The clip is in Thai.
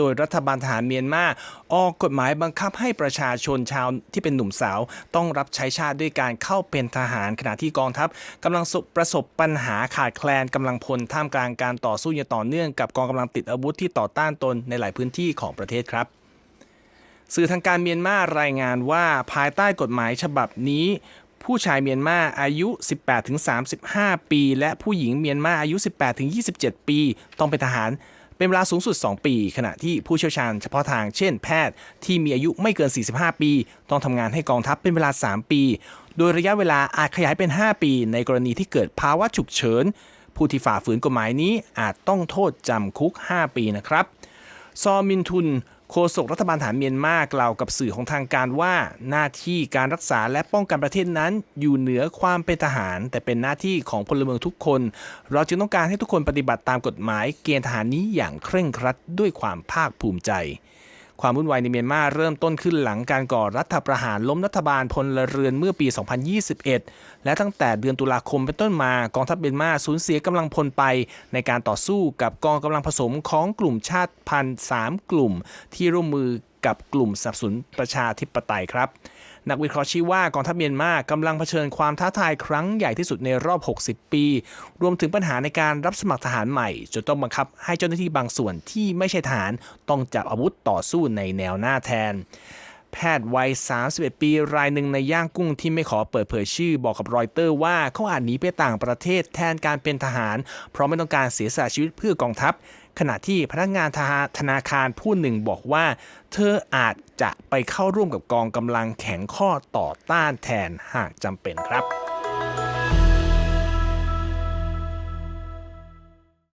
โดยรัฐบาลทหารเมียนมาออกกฎหมายบังคับให้ประชาชนชาวที่เป็นหนุ่มสาว ต้องรับใช้ชาติด้วยการเข้าเป็นทหาร ขณะที่กองทัพกำลังประสบปัญหาขาดแคลนกำลังพลท่ามกลางการต่อสู้อย่างต่อเนื่องกับกองกำลังติดอาวุธที่ต่อต้านตนในหลายพื้นที่ของประเทศครับสื่อทางการเมียนมารายงานว่าภายใต้กฎหมายฉบับนี้ ผู้ชายเมียนมาอายุ 18-35 ปี และผู้หญิงเมียนมาอายุ 18-27 ปี ต้องเป็นทหาร เป็นเวลาสูงสุด 2 ปี ขณะที่ผู้เชี่ยวชาญเฉพาะทางเช่นแพทย์ที่มีอายุไม่เกิน 45 ปี ต้องทำงานให้กองทัพเป็นเวลา 3 ปี โดยระยะเวลาอาจขยายเป็น 5 ปี ในกรณีที่เกิดภาวะฉุกเฉิน ผู้ที่ฝ่าฝืนกฎหมายนี้อาจต้องโทษจำคุก 5 ปีนะครับ ซอมินทุน โฆษกรัฐบาลฐานเมียนมากล่าวกับสื่อของทางการว่า หน้าที่การรักษาและป้องกันประเทศนั้น อยู่เหนือความเป็นทหาร แต่เป็นหน้าที่ของพลเมืองทุกคน เราจึงต้องการให้ทุกคนปฏิบัติตามกฎหมายเกณฑ์ทหารนี้อย่างเคร่งครัดด้วยความภาคภูมิใจ ความวุ่นวายในเมียนมาเริ่มต้นขึ้นหลังการก่อรัฐประหารล้มรัฐบาลพลเรือนเมื่อปี 2021 และตั้งแต่เดือนตุลาคมเป็นต้นมากองทัพเมียนมาสูญเสียกำลังพลไป ในการต่อสู้กับกองกำลังผสมของกลุ่มชาติพันธุ์สามกลุ่ม ที่ร่วมมือกับกลุ่มสนับสนุนประชาธิปไตยครับนักวิเคราะห์ชี้ว่ากองทัพเมียนมากำลังเผชิญความท้าทายครั้งใหญ่ที่สุดในรอบ 60 ปี รวมถึงปัญหาในการรับสมัครทหารใหม่ จนต้องบังคับให้เจ้าหน้าที่บางส่วนที่ไม่ใช่ทหารต้องจับอาวุธต่อสู้ในแนวหน้าแทน แพทย์วัย 31 ปีรายหนึ่งในย่างกุ้งที่ไม่ขอเปิดเผยชื่อบอกกับรอยเตอร์ว่าเขาอาจหนีไปต่างประเทศแทนการเป็นทหาร เพราะไม่ต้องการเสียสละชีวิตเพื่อกองทัพ ขณะที่พนักงานธนาคารผู้หนึ่งบอกว่า เธออาจจะไปเข้าร่วมกับกองกำลังแข็งข้อต่อต้านแทนหากจำเป็นครับ